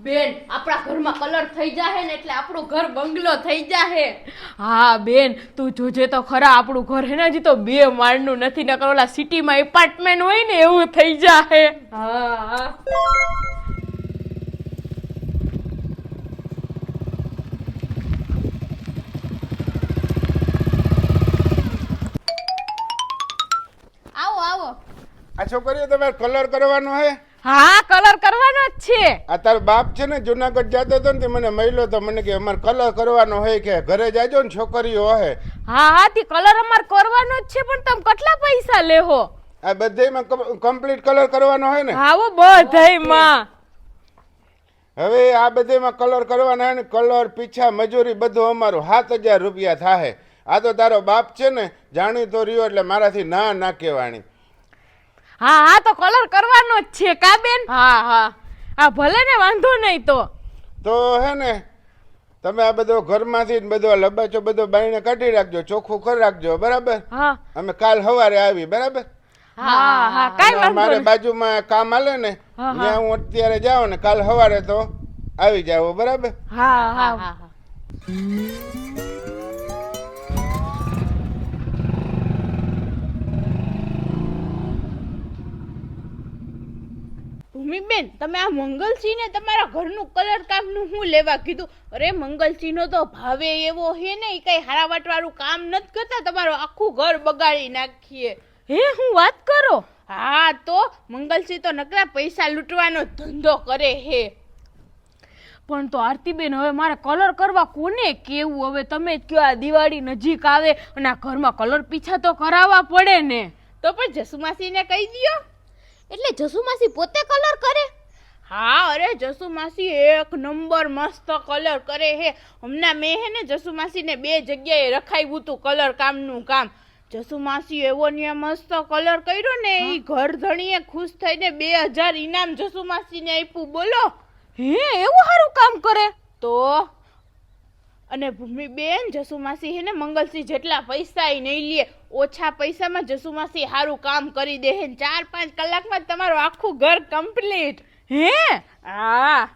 બેન આપણા ઘરમાં કલર થઈ જાહે ને એટલે આપણું ઘર બંગલો થઈ જાહે. હા બેન તું જોજે તો ખરા આપણું ઘર હે ને હજી તો બે માળનું નથી નકર ઓલા સિટીમાં એપાર્ટમેન્ટ હોય ને એવું થઈ જાહે. હા હા. આવો આવો આ છોકરીઓ તમારે કલર કરવાનો હે? હા કલર કરવાનો જ છે. આ તારો બાપ છે ને જુનાગઢ જતો હતો ને તે મને મળ્યો તો મને કે અમારે કલર કરવાનો હોય કે ઘરે જાજો ને છોકરીઓ હે. હા હા તે કલર અમાર કરવાનો જ છે પણ તમે કેટલા પૈસા લેહો? આ બધાયમાં કમ્પ્લીટ કલર કરવાનો હોય ને? આવો બધાયમાં. હવે આ બધાયમાં કલર કરવાના હે ને કલર પીછા મજૂરી બધું અમારું સાત હજાર રૂપિયા થાય આ તો તારો બાપ છે ને જાણીતો રહ્યો એટલે મારાથી ના ના કહેવાણી. હા હા તો કલર કરવાનો જ છે કા બેન? હા હા. હા ભલે ને વાંધો નહીં તો. તો હે ને તમે આ બધો ઘરમાંથી ને બધો લબાચો બધો બાઈને કાઢી રાખજો ચોખ્ખું કરી રાખજો બરાબર? હા. અમે કાલ સવારે આવી બરાબર? હા હા કાઈ વાંધો મારે બાજુમાં કામ આલે ને. ત્યાં હું અત્યારે જાઉં ને કાલ સવારે તો આવી જાવ બરાબર? હા હા હા. ભૂમિબેન તમે આ મંગલસિંહને તમારા ઘરનું કલર કામનું હું લેવા કીધું? અરે મંગલસિંહ નો તો ભાવે એવો હે ને એ કઈ હારાવાટવાળું કામ નથી કરતા. તમારું આખું ઘર બગાડી નાખીએ. હે હું વાત કરો? હા તો મંગલસિંહ તો નકરા પૈસા લૂંટવાનો ધંધો કરે હે. પણ તો આરતીબેન હવે મારે કલર કરવા કોને કેવું? હવે તમે જ કયો આ દિવાળી નજીક આવે અને આ ઘરમાં કલર પીછા તો કરાવવા પડે ને. તો પણ જસુમાસીને કહી દ્યો. એટલે જસુમાસી પોતે કલર કરે? હા અરે જસુમાસી એક નંબર મસ્ત કલર કરે હે. હમણાં મેં હે ને જસુમાસીને બે જગ્યાએ રખાવ્યું તું કલર કામનું કામ. જસુમાસી એવો ને મસ્ત કલર કર્યો ને એ ઘર ધણીએ ખુશ થઈને બે હજાર ઇનામ જસુમાસીને આપ્યું બોલો. હે એવું સારું કામ કરે? તો? અને ભૂમિબેન જસુમાસી હે ને મંગલસિંહ જેટલા પૈસા એ નહીં લે ઓછા પૈસામાં જસુમાસી સારું કામ કરી દે હે ને ચાર પાંચ કલાકમાં તમારું આખું ઘર કમ્પ્લીટ હે? હા.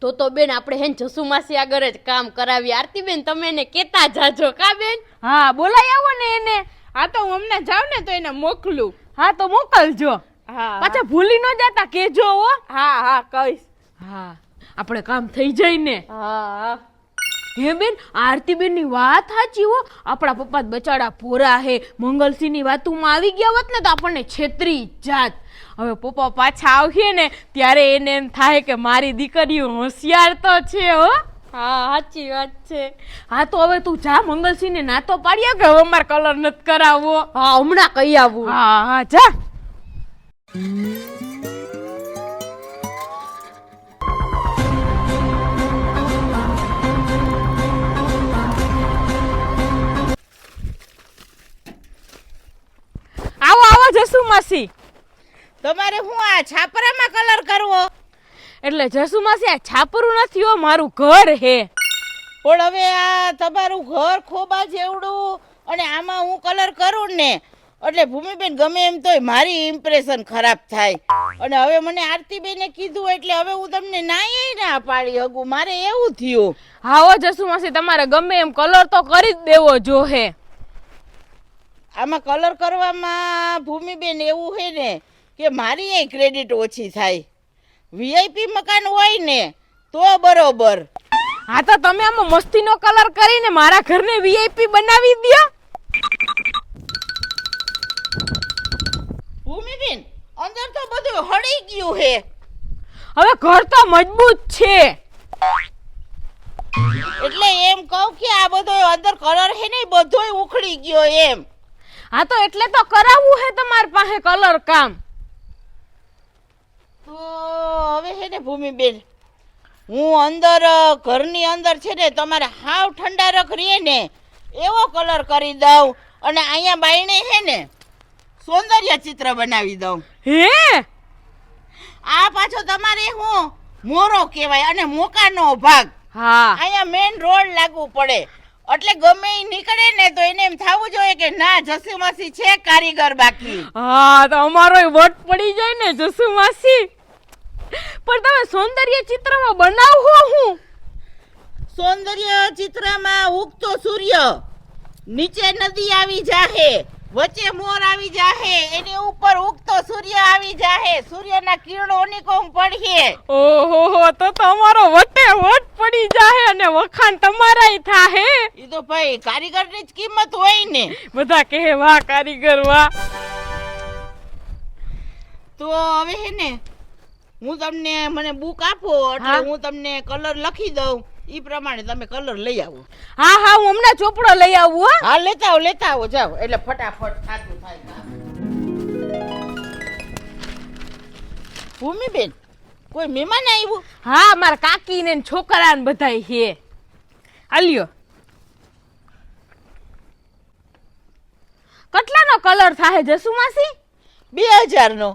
તો તો બેન આપણે હે જસુમાસી આગળ જ કામ કરાવી આરતી બેન તમે એને કેતા જાજો કા બેન? હા બોલાય આવો ને એને. હા તો હું હમણાં જાઉં ને તો એને મોકલું. હા તો મોકલજો. હા. પાછા ભૂલી ન જાતા કેજો હો. હા હા કહીશ. હા. આપણે કામ થઈ જાય ને. હા હે. બેન આરતીબેનની વાત સાચી હો. આપણા પપ્પા બચાડા ભોરા હે. મંગલસિંહની વાતુમાં આવી ગયા હોત ને તો આપણને છેતરી જાત. હવે પપ્પા પાછા આવશે ને ત્યારે એને એમ થાય કે મારી દીકરીઓ હોશિયાર તો છે હો. હા સાચી વાત છે. હા તો હવે તું જા મંગલસિંહ ને નાતો પાડ્યા કે હવે અમારે કલર નથી કરાવવો? હા હમણાં કહી આવું. હા હા જા. જસુ માસી તમારે હું આ છાપરામાં કલર કરવો? એટલે જસુ માસી આ છાપરું નથી હો મારું ઘર હે. પણ હવે આ તમારું ઘર ખોબા જેવડું અને આમાં હું કલર કરું ને એટલે ભૂમિબેન ગમે એમ તોય મારી ઇમ્પ્રેશન ખરાબ થાય. અને હવે મને આરતીબેને કીધું એટલે હવે હું તમને નાય ના પાડી હગું મારે એવું થયું. હા હો જસુ માસી તમારે ગમે એમ કલર તો કરી જ દેવો જોહે આમાં કલર કરવામાં ભૂમિબેન એવું છે ને કે મારી એ ક્રેડિટ ઓછી થાય. વીઆઈપી મકાન હોય ને તો બરોબર. હા તો તમે આમાં મસ્તીનો કલર કરીને મારા ઘરને વીઆઈપી બનાવી દ્યો. ભૂમિબેન અંદર તો બધું હળી ગયું હે હવે ઘર તો મજબૂત છે. એટલે એમ કહું કે આ બધો અંદર કલર હે ને બધોય ઉખડી ગયો એમ. હા તો એટલે તો કરાવવું હે તમારી પાસે કલર કામ. તો હવે હે ને ભૂમિબેન હું અંદર ઘરની અંદર છે ને તમારે હાવ ઠંડારક રહે ને એવો કલર કરી દઉં અને અહીંયા બાઈને હે ને સૌંદર્ય ચિત્ર બનાવી દઉં. હે? આ પાછો તમારે હું મોરો કહેવાય અને મોકાનો ભાગ. હા. અહીંયા મેઇન રોડ લાગવું પડે. એટલે ગમે એ નીકળે ને તો એને એમ થવું જોઈએ કે ના જસીમસી છે કારીગર બાકી. હા તો અમારો વટ પડી જાય ને જસુ માસી પણ તમે સૌંદર્ય ચિત્રમાં બનાવો હું. સૌંદર્ય ચિત્રમાં ઉગતો સૂર્ય નીચે નદી આવી જાહે. વચ્ચે મોર આવી જાહે એની ઉપર ઉગતો સૂર્ય આવી જાહે. સૂર્યના કિરણો નિકોમ પડશે. ઓહો તો તમારો વટે વટ પડી જાહે અને વખાણ તમારાય થાહે. એ તો ભાઈ કારીગરની જ કિંમત હોય ને. બધા કહે વાહ કારીગર વાહ. તો હવે હે ને હું તમને મને બુક આપો એટલે હું. તમને કલર લખી દઉં. ઈ પ્રમાણે તમે કલર લઈ આવો. હા હા હું હમણાં ચોપડો લઈ આવું હા. હા લેતા આવો લેતા આવો જાઓ. એટલે ફટાફટ થાતું થાય ભૂમિબેન કોઈ મહેમાન આવ્યું? હા મારા કાકી ને છોકરા ને બધાય હે આલ્યો કેટલાનો કલર થાય જસુમાસી? બે હજાર નો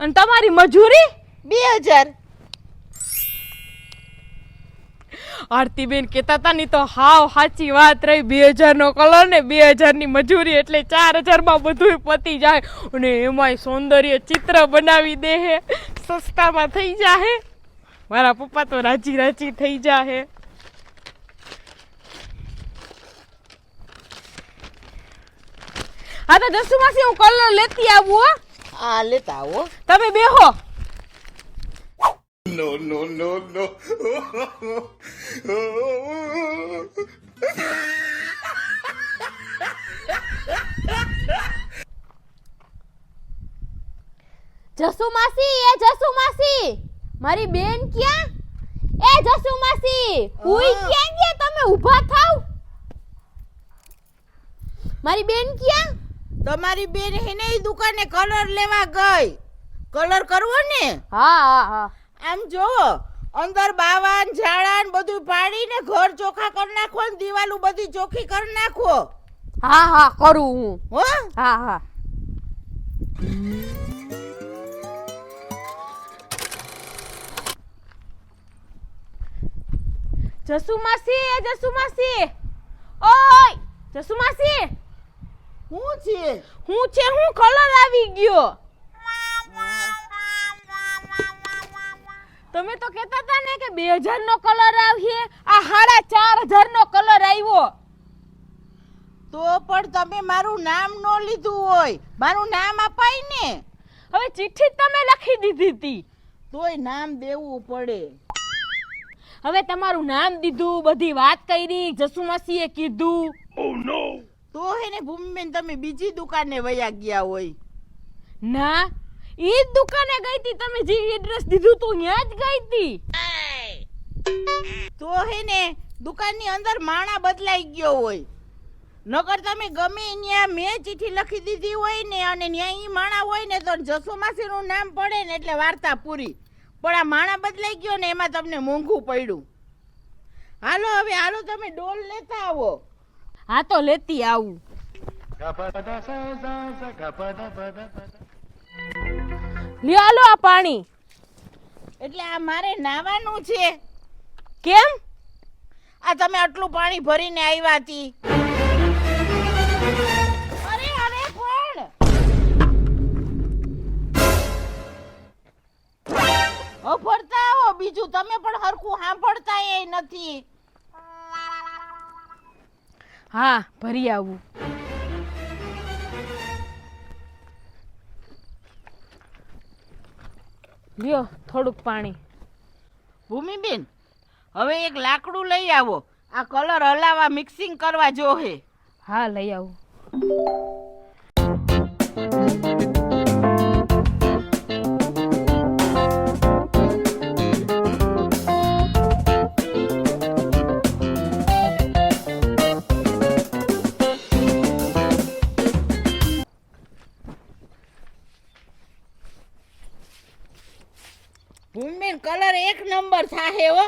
અને તમારી મજૂરી? બે હજાર. આરતીબેન કહેતા હતા ની તો હાવ સાચી વાત રહી. બે હજારનો કલર ને બે હજારની મજૂરી એટલે ચાર હજારમાં બધું પતી જાય. અને એમાંય સૌંદર્ય ચિત્ર બનાવી દે હે. સસ્તામાં થઈ જાહે. મારા પપ્પા તો રાજી રાજી થઈ જાહે. હા તો જસુમાસી હું કલર લેતી આવું હો. હા લેતા આવો. તમે બેહો. જસુ માસી એ જસુ માસી. મારી બેન ક્યાં? એ જસુ માસી હુઈ ક્યાં ગયા તમે? ઊભા થાવ. મારી બેન ક્યાં? તમારી બેન હેને એ દુકાને કલર લેવા ગઈ. કલર કરવો ને? હા હા હા. આમ જોવો અંદર બાવાન ઝાડાન બધું પાડીને ઘર ચોખ્ખા કરી નાખો ને દિવાલું બધી ચોખ્ખી કરી નાખો. હા હા કરું હું. હો? હા હા. જસુ માસી જસુ માસી ઓય જસુ માસી શું છે? હું છે? હું કલર આવી ગયો. તમે તો કહેતા હતા ને કે બે હજાર નો કલર આવશે. આ સાડા ચાર હજાર નો કલર આવ્યો. તો પણ તમે મારું નામ નો લીધું હોય. મારું નામ અપાય ને. હવે ચિઠ્ઠી જ તમે લખી દીધી હતી. તોય નામ દેવું પડે. હવે તમારું નામ દીધું બધી વાત કરી જસુ માસીએ કીધું તો હે ને ભૂમિબેન તમે બીજી દુકાને વયા ગયા હોય. ના ઈ જ દુકાને ગઈ હતી. તમે જે એડ્રેસ દીધું તું ત્યાં જ ગઈ હતી. તો હે ને દુકાનની અંદર માણા બદલાઈ ગયો હોય. નગર તમે ગમે ત્યાં મેં ચિઠ્ઠી લખી દીધી હોય ને અને ત્યાં ઈ માણા હોય ને તો જસો માસીનું નામ પડે ને એટલે વાર્તા પૂરી. પણ આ માણા બદલાઈ ગયો ને એમાં તમને મોંઘું પડ્યું. હાલો હવે હાલો તમે ડોલ લેતા આવો. હા તો લેતી આવું. લ્યો આલો આ પાણી. એટલે આ મારે નાવાનું છે. કેમ? આ તમે આટલું પાણી ભરીને આવ્યા હતી અરે અરે પણ ઓ ભરતા આવો. બીજું તમે પણ હરખું સાંભળતા એ નથી. હા ભરી આવું. લ્યો થોડુંક પાણી. ભૂમિબેન હવે એક લાકડું લઈ આવો. આ કલર હલાવા મિક્સિંગ કરવા જોહે. હા લઈ આવું. કલર એક નંબર થાહે હો.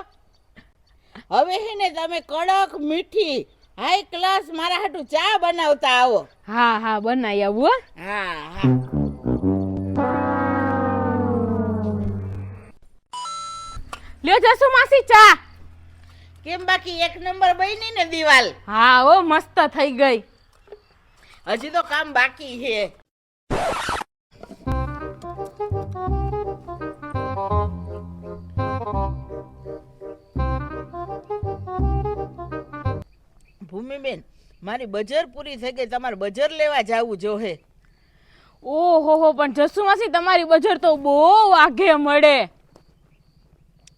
હવે હે ને તમે કડક મીઠી હાઈ ક્લાસ મારા હાટુ ચા બનાવતા આવો. હા હા બનાવી આવું હો. હા લ્યો જસુ માસી ચા. કેમ બાકી એક નંબર બની ને દિવાલ? હા ઓ મસ્ત થઈ ગઈ. હજી તો કામ બાકી છે. મારી બજર પૂરી થઈ ગઈ તમારે બજર લેવા જાવું જોહે ઓહો હો પણ જસુ માસી તમારી બજર તો બહુ આઘે મળે.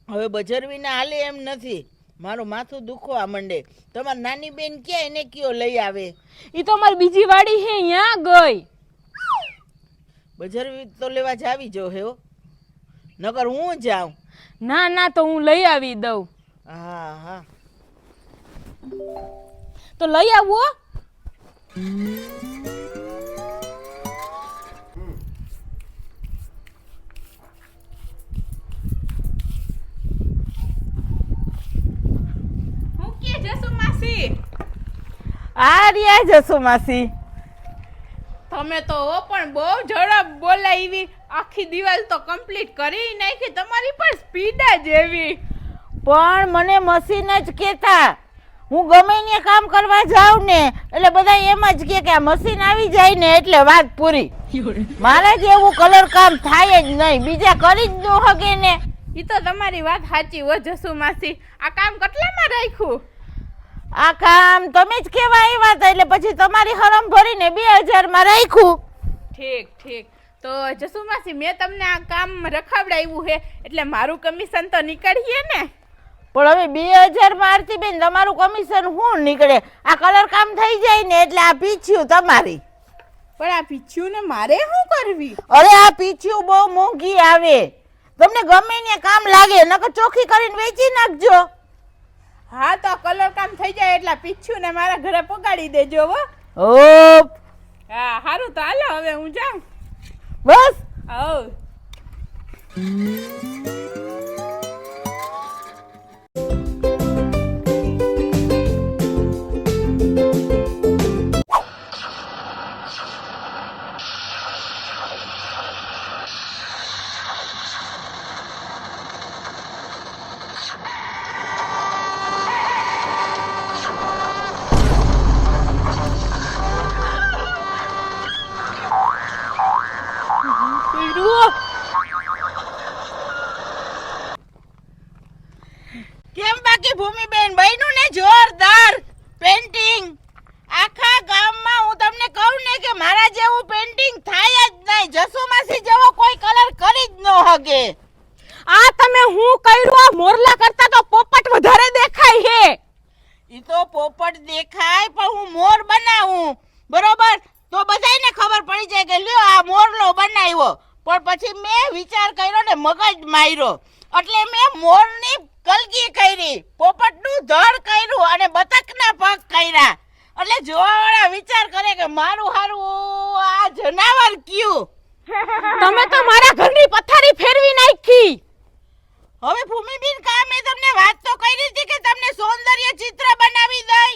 હવે બજર વિના હાલે એમ નથી. મારું માથું દુખવા માંડે. તમારી નાની બેન ક્યાં એને કયો લઈ આવે? એ તો અમારી બીજી વાડી હે ત્યાં ગઈ. બજર તો લેવા જાવી જો હે. નકર હું જાઉં? ના ના તો હું લઈ આવી દઉં. હા હા. તો લઈ આવો હો. હું કે જસુ માસી આ રહ્યા જશો માસી તમે તો હો પણ બહુ ઝડપ બોલાવી આખી દિવાલ તો કમ્પ્લીટ કરી નાખી. તમારી પણ સ્પીડ જ એવી. પણ મને મશીન જ કેતા હું ગમે ને કામ કરવા જાઉં ને એટલે બધા એમ જ કે આ મશીન આવી જાય ને એટલે વાત પૂરી. મારા જેવું કલર કામ થાય જ નહીં બીજા કરી જ ન હકે ને. એ તો તમારી વાત સાચી હો જસુ માસી. આ કામ કેટલામાં રાખ્યું? આ કામ તમે જ કેવા આવ્યા હતા એટલે પછી તમારી હરમ ભરીને બે હજારમાં રાખ્યું. ઠીક ઠીક. તો જસુ માસી મેં તમને આ કામ રખાવડાવ્યું છે એટલે મારું કમિશન તો નીકળીએ ને. પણ હવે બે હજાર મારતી બેન તમારું કમિશન શું નીકળે? આ કલર કામ થઈ જાય ને એટલે આ પીછ્યું તમારી. પણ આ પીછ્યું ને મારે શું કરવી? અરે આ પીછ્યું બહુ મોંઘી આવે. તમને ગમે ને કામ લાગે નકર ચોખ્ખી કરીને વેચી નાખજો. હા તો કલર કામ થઈ જાય એટલે પીછ્યું ને મારા ઘરે પગાડી દેજો હો. ઓપ. હા સારું તો હાલો હવે હું જાઉં. બસ. આવ હકે આ તમે હું કર્યું? આ મોરલા કરતા તો પોપટ વધારે દેખાય હે ઈ તો પોપટ દેખાય પણ હું મોર બનાવું. બરોબર? તો બધાયને ખબર પડી જાય કે લ્યો આ મોરલો બનાવ્યો. પણ પછી મેં વિચાર કર્યો ને મગજ માર્યો. એટલે મેં મોરની કલગી કરી પોપટનું ધડ કર્યું અને બતકના પગ કર્યા. એટલે જોવાવાળા વિચાર કરે કે મારું હારું આ જનાવર કયું? તમે તો મારા ઘરની પથારી ફેરવી નાખી. હવે ભૂમિબેન કા મેં તમને વાત તો કરી હતી કે તમને સૌંદર્ય ચિત્ર બનાવી દઈ?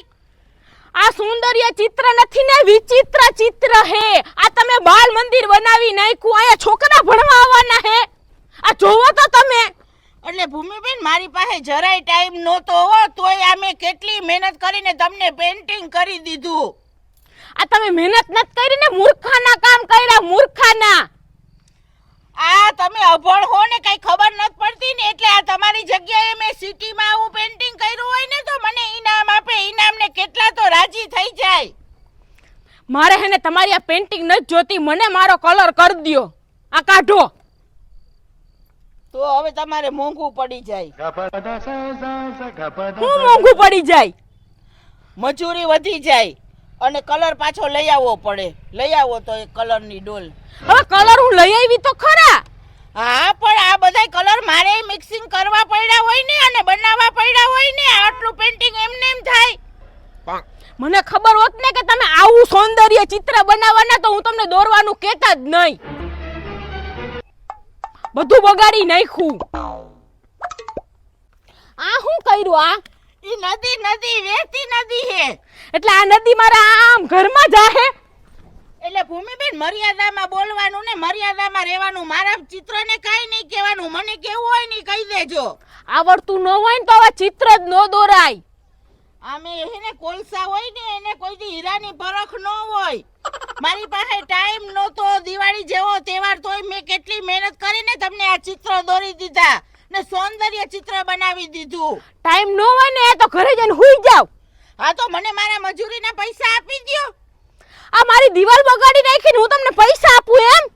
આ સૌંદર્ય ચિત્ર નથી ને વિચિત્ર ચિત્ર હે. આ તમે બાલ મંદિર બનાવી નાખ્યું અહીંયા છોકરા ભણવા આવવાના હે. આ જોવો તો તમે. એટલે ભૂમિબેન મારી પાસે જરાય ટાઈમ નહોતો હો તોય આ મેં કેટલી મહેનત કરીને તમને પેન્ટિંગ કરી દીધું. આ તમે મહેનત નથી કરી ને મૂર્ખાના કામ કર્યા મૂર્ખાના. આ તમે અભણ હો ને કઈ ખબર નથી પડતી ને એટલે આ તમારી જગ્યાએ મેં સિટીમાં આવું પેન્ટિંગ કર્યું હોય ને તો મને ઈનામ આપે ઈનામ ને કેટલા તો રાજી થઈ જાય. મારે હે ને તમારી આ પેન્ટિંગ નથી જોતી મને મારો કલર કરી દ્યો. આ કાઢો. તો હવે તમારે મોંઘું પડી જાય. હું મોંઘું પડી જાય? મજૂરી વધી જાય. અને કલર પાછો લઈ આવવો પડે. લઈ આવો તો એ કલરની ડોલ. હવે કલર હું લઈ આવી તો ખરા. હા પણ આ બધાય કલર મારે મિક્સિંગ કરવા પડ્યા હોય ને અને બનાવવા પડ્યા હોય ને આટલું પેન્ટિંગ એમને એમ થાય. મને ખબર હોત ને કે તમે આવું સૌંદર્ય ચિત્ર બનાવવાના તો હું તમને દોરવાનું કહેતા જ નહીં. બધું બગાડી નાખ્યું. આ શું કર્યું આ? ઈ નદી નદી વહેતી નદી હે. એટલે આ નદી મારા આમ ઘરમાં જાહે? એટલે ભૂમિબેન મર્યાદામાં બોલવાનું ને મર્યાદામાં રહેવાનું. મારા ચિત્રને કાંઈ નહીં કહેવાનું. મને કેવું હોય ને કહી દેજો. આવડતું ન હોય ને તો આવા ચિત્ર જ ન દોરાય. આમે એને કોલસા હોય ને એને કોઈ દી હીરાની પરખ ન હોય. મારી પાસે ટાઈમ નહોતો. દિવાળી જેવો તહેવાર તોય મેં કેટલી મહેનત કરીને તમને આ ચિત્ર દોરી દીધા. ને સૌંદર્ય ચિત્ર બનાવી દીધું. ટાઈમ ન હોય ને તો ઘરે જઈને હુઈ જાવ હા તો મને મારા મજૂરીના પૈસા આપી દ્યો. આ મારી દિવાલ બગાડી નાખીને હું તમને પૈસા આપું એમ?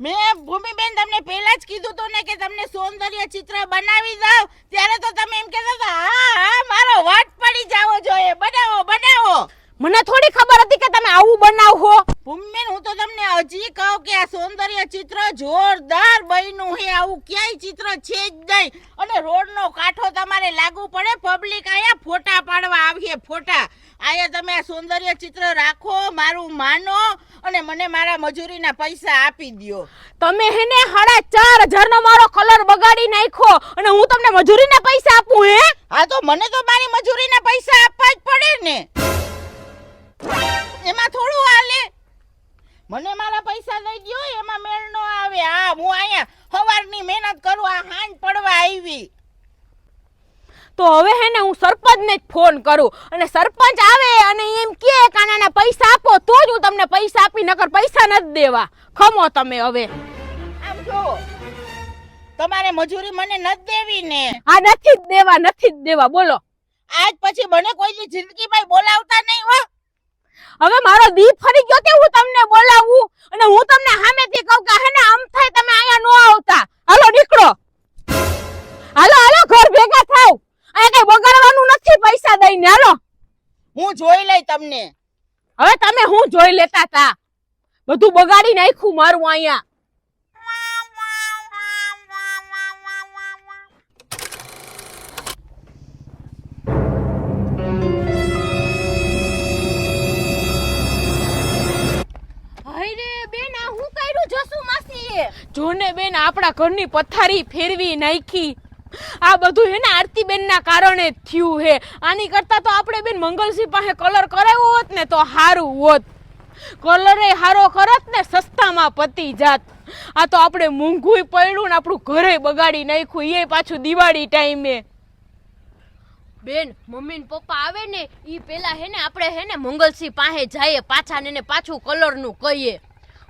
મેં ભૂમિબેન તમને પહેલા જ કીધું તો ને કે તમને સૌંદર્ય ચિત્ર બનાવી દઉં. ત્યારે તો તમે એમ કહેતા હતા હા હા મારો વાટ પડી જાવો જોઈએ. બનાવો બનાવો. મને થોડી ખબર હતી કે તમે આવું બનાવો ભૂમિબેન હું તો તમને હજી કહું કે આ સૌંદર્ય ચિત્ર જોરદાર બન્યું હે આવું ક્યાંય ચિત્ર છે જ નહીં. અને રોડનો કાંઠો તમારે લાગુ પડે. પબ્લિક અહીંયા ફોટા પાડવા આવીએ ફોટા. આયા તમે આ સૌંદર્ય ચિત્ર રાખો મારું માનો અને મને મારા મજૂરીના પૈસા આપી દ્યો. તમે હેને સાડા ચાર હજારનો મારો કલર બગાડી નાખ્યો અને હું તમને મજૂરીના પૈસા આપું હે? હા તો મને તો મારી મજૂરીના પૈસા આપવા જ પડે ને. એમાં થોડું હાલે. મને મારા પૈસા દઈ દ્યો એમાં મેળ નો આવે. હા હું અહીંયા સવારની મહેનત કરું આ હાંજ પડવા આવી. તો હવે હે ને હું સરપંચને જ ફોન કરું. અને સરપંચ આવે અને એમ કે કાનાના પૈસા આપો તો જ હું તમને પૈસા આપી નકર પૈસા નથી દેવા. ખમો તમે હવે. આમ જો તમારે મજૂરી મને નથી દેવી ને આ નથી જ દેવા નથી જ દેવા બોલો. આજ પછી મને કોઈની જિંદગીમાં બોલાવતા નહીં હો. હવે મારો દીપ ફરી ગયો કે હું તમને બોલાવું? અને હું તમને સામેથી કહું કે હે ને આમ થાય તમે અહીંયા નો આવતા. હાલો નીકળો. હાલો હાલો ઘર ભેગા થાવ. અહીંયા કઈ બગાડવાનું નથી પૈસા દઈને. હાલો. હું જોઈ લઈ તમને. હવે તમે હું જોઈ લેતા તા? બધું બગાડી નાખ્યું મારું અહીંયા. માસીએ જોને બેન, આપણા ઘરની પથારી ફેરવી નાખી. આ બધું હે ને આરતી બેન ના કારણે થયું હે. આની કરતા તો આપણે બેન મંગલસિંહ પાસે કલર કરાવ્યો હોત ને તો સારું હોત. કલરે હારો કરત ને સસ્તામાં પતી જાત. આ તો આપણે મોંઘુંય પડ્યું ને આપણું ઘરે બગાડી નાખ્યું એ પાછું દિવાળી ટાઈમે. બેન, મમ્મી ને પપ્પા આવે ને એ પેલા હે ને આપણે હે ને મંગલસિંહ પાસે જઈએ, પાછા ને પાછું કલરનું કહીએ.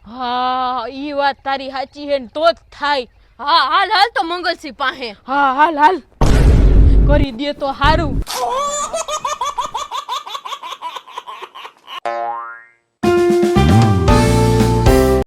હા ઈ વાત તારી સાચી હે ને તો જ થાય. હા હાલ હાલ તો મંગલસિંહ પાસે. હા હાલ હાલ. કરી દે તો સારું